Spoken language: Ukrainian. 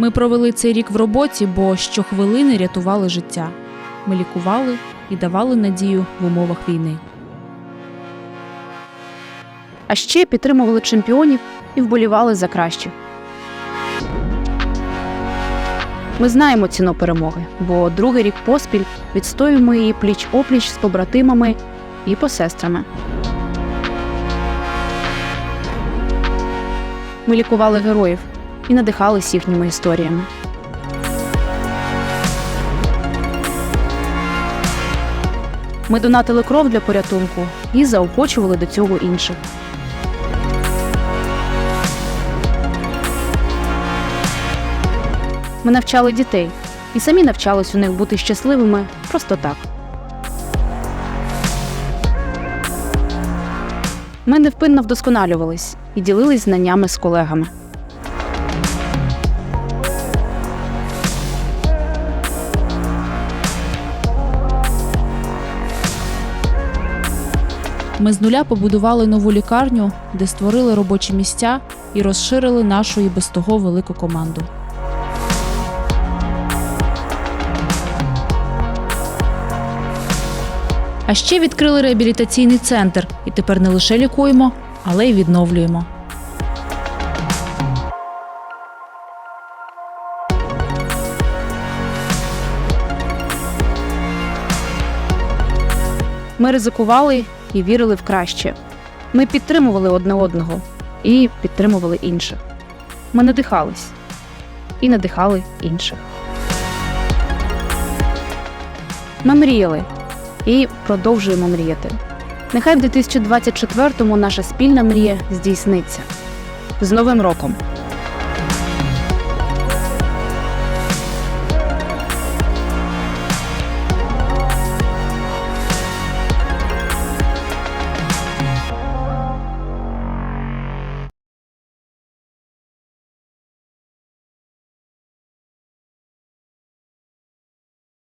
Ми провели цей рік в роботі, бо щохвилини рятували життя. Ми лікували і давали надію в умовах війни. А ще підтримували чемпіонів і вболівали за кращих. Ми знаємо ціну перемоги, бо другий рік поспіль відстоюємо її пліч опліч з побратимами і посестрами. Ми лікували героїв і надихались їхніми історіями. Ми донатили кров для порятунку і заохочували до цього інших. Ми навчали дітей і самі навчались у них бути щасливими просто так. Ми невпинно вдосконалювались і ділились знаннями з колегами. Ми з нуля побудували нову лікарню, де створили робочі місця і розширили нашу і без того велику команду. А ще відкрили реабілітаційний центр і тепер не лише лікуємо, але й відновлюємо. Ми ризикували і вірили в краще. Ми підтримували одне одного і підтримували інших. Ми надихались і надихали інших. Ми мріяли і продовжуємо мріяти. Нехай в 2024-му наша спільна мрія здійсниться. З Новим роком!